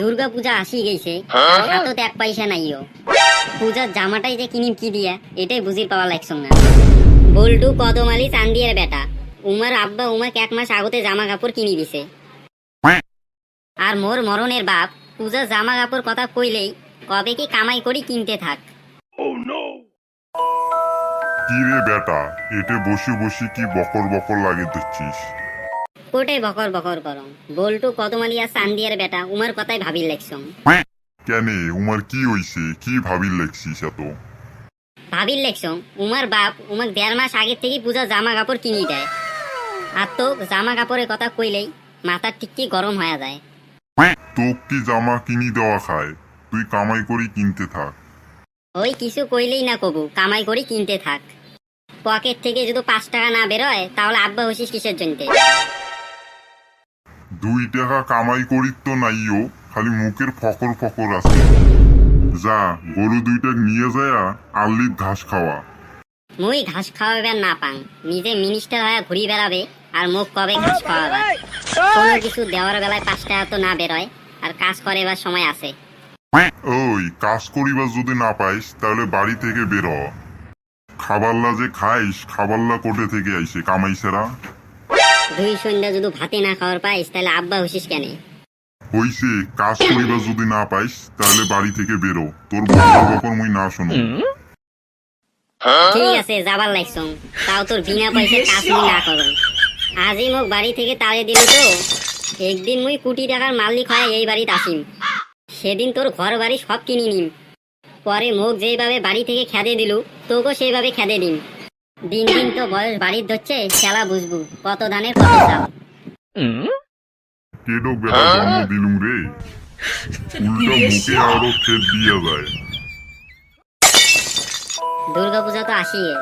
দুর্গা পূজা আসি গেছে। হাতত এক পয়সা নাইও পূজার জামাটাই যে কিনিম কি দিয়া এটাই বুঝির পাওয়া লাগছ না। বল্টু কদমালি চান্দিয়ার বেটা। উমার আব্বা উমাকে এক মাস আগতে জামা কাপড় কিনি দিছে। আর মোর মরণের বাপ পূজার জামা কাপড় কথা কইলেই কবে কি কামাই করি কিনতে থাক। কি রে বেটা এটে বসে বসে কি বকর বকর লাগে দিচ্ছিস কোটে বকর বকর করম বল্টু কদমালি আর চান্দিয়ার বেটা উমার কথাই ভাবির লাগছম কেনে উমার কি হইছে? কি ভাবির লেখছিস এত? ভাবির লেখছম উমার বাপ উমাক দেড় মাস আগে থেকে পূজা জামা কাপড় কিনি দেয়। আর তো জামা কাপড়ের কথা কইলেই মাথার টিক্কি গরম হয়ে যায়। তোক কি জামা কিনি দেওয়া খায়? তুই কামাই করি কিনতে থাক। ওই কিছু কইলেই না কবু কামাই করি কিনতে থাক। পকেট থেকে যদি পাঁচ টাকা না বেরোয় তাহলে আব্বা হসিস কিসের জন্য? দুই টাকা কামাই করি তো নাইও খালি মুখের ফকর ফকর আছে। যা গরু দুইটা নিয়ে যায় আল্লির ঘাস খাওয়া। মুই ঘাস খাওয়াবে না পাং নিজে মিনিস্টার হয়ে ঘুরি বেড়াবে আর মুখ কবে ঘাস খাওয়াবে কোনো কিছু দেওয়ার বেলায় পাঁচ টাকা তো না বেরোয় আর কাজ করেবার সময় আছে। ওই কাজ করিবার যদি না পাইস তাহলে বাড়ি থেকে বের। খাবারলা যে খাইস খাবারলা কোটে থেকে আইসে কামাইছেরা দুই সন্ধ্যা যদি ভাতে না খাওয়ার পাইস তাহলে আব্বা হসিস কেন? হইছে কাজ করিবার যদি না পাইস তাহলে বাড়ি থেকে বেরো। তোর বকর বকর মুই না শুনো ঠিক আছে যাবার তাও তোর বিনা পয়সায় কাজ মুই না করো আজই মোক বাড়ি থেকে তাড়ে দিল তো। একদিন মুই কোটি টাকার মালিক হয় এই বাড়িতে আসিম। সেদিন তোর ঘর বাড়ি সব কিনি নিম। পরে মোক যেভাবে বাড়ি থেকে খেদে দিলু তোকেও সেইভাবে খেদে দিম। দিন দিন তো বয়স বাড়ির ধরছে খেলা বুঝবু কত ধানের কত চাল কেডো বেটা জন্ম দিলুম রে। উল্টা মুখে আরও খেত দিয়া যায়। দুর্গা পূজা তো আসিয়ে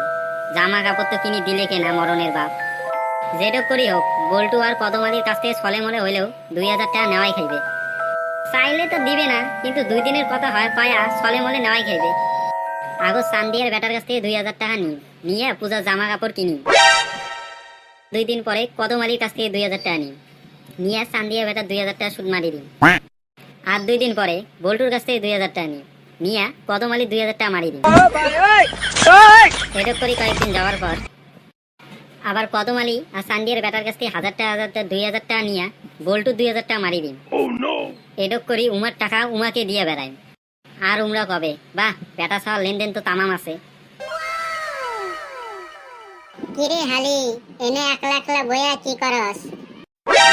জামা কাপড় তো কিনি দিলে কেনা মরণের বাপ। যেটা করি হোক বল্টু আর কদমালির কাছ থেকে ছলে মলে হইলেও দুই হাজার টাকা নেওয়াই খাইবে। চাইলে তো দিবে না কিন্তু দুই দিনের কথা হয় পায়া ছলে মলে নেওয়াই খাইবে। আগো চান্দিয়ার বেটার কাছ থেকে দুই হাজার টাকা নিই নিয়ে পূজার জামা কাপড় কিনি। দুই দিন পরে কদমালির কাছ থেকে দুই হাজার টাকা নিই। নিয়ে চান্দিয়ার বেটার দুই হাজার টাকা সুদ মারি দিই। আর দুই দিন পরে বল্টুর কাছ থেকে দুই হাজার টাকা নিই। নিয়ে কদমালি দুই হাজার টাকা মারি দিই। এরকম করি কয়েকদিন যাওয়ার পর আবার কদমালি আর সান্ডিয়ার বেটার কাছ থেকে হাজার টাকা, হাজার দুই হাজার টাকা নিয়ে বল্টু দুই হাজার টাকা মারি দিন এডক করি উমার টাকা উমাকে দিয়ে বেড়াই। আর উমরা কবে? বাহ, বেটা ছাড়া লেনদেন তো তামাম আছে। কিরে হালি এনে একলা একলা বইয়া কি করস?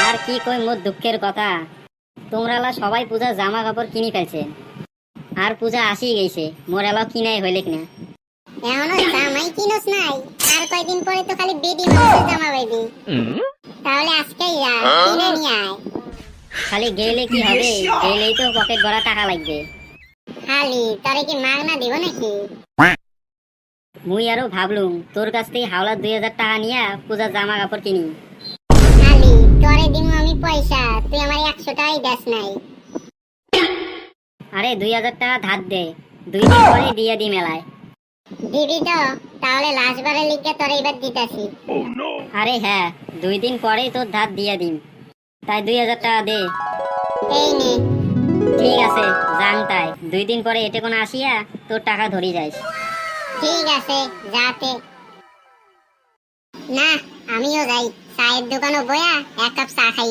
আর কি কই মোর দুঃখের কথা? তোমরা লা সবাই পূজা জামা কাপড় কিনি ফেলছে। আর পূজা আসি গেছে মোর এলাও কিনাই হইলেক না। এখনও জামাই কিনস নাই আর কয়দিন পরে তো খালি বেডি মানুষের জামা পাইবি তাহলে আজকেই যা কিনে নিয়ে আয়। খালি গেলে কি হবে? গেলেই তো পকেট ভরা টাকা লাগবে। হালি তোরে কি মাগনা দিব নাকি? মুই আরও ভাবলুম তোর কাছ থেকে হাওলার দুই হাজার টাকা নিয়ে পূজার জামা কাপড় কিনি। হালি তোরে দিমু আমি পয়সা তুই আমার একশো টাকাই দেস নাই। আরে দুই হাজার টাকা ধার দে দুই দিন পরে দিয়ে দি মেলায়। দিবি তো তাহলে লাস্ট বারের লিগে তোরে এবার দিতাছি। আরে হ্যাঁ দুই দিন পরেই তোর ধার দিয়ে দিন তাই দুই হাজার টাকা দে। এই নে। ঠিক আছে জান তাই। দুই দিন পরে এটে কোনো আসিয়া তোর টাকা ধরি যাইস। ঠিক আছে যাতে। না আমিও যাই। চায়ের দোকানে বয়া এক কাপ চা খাই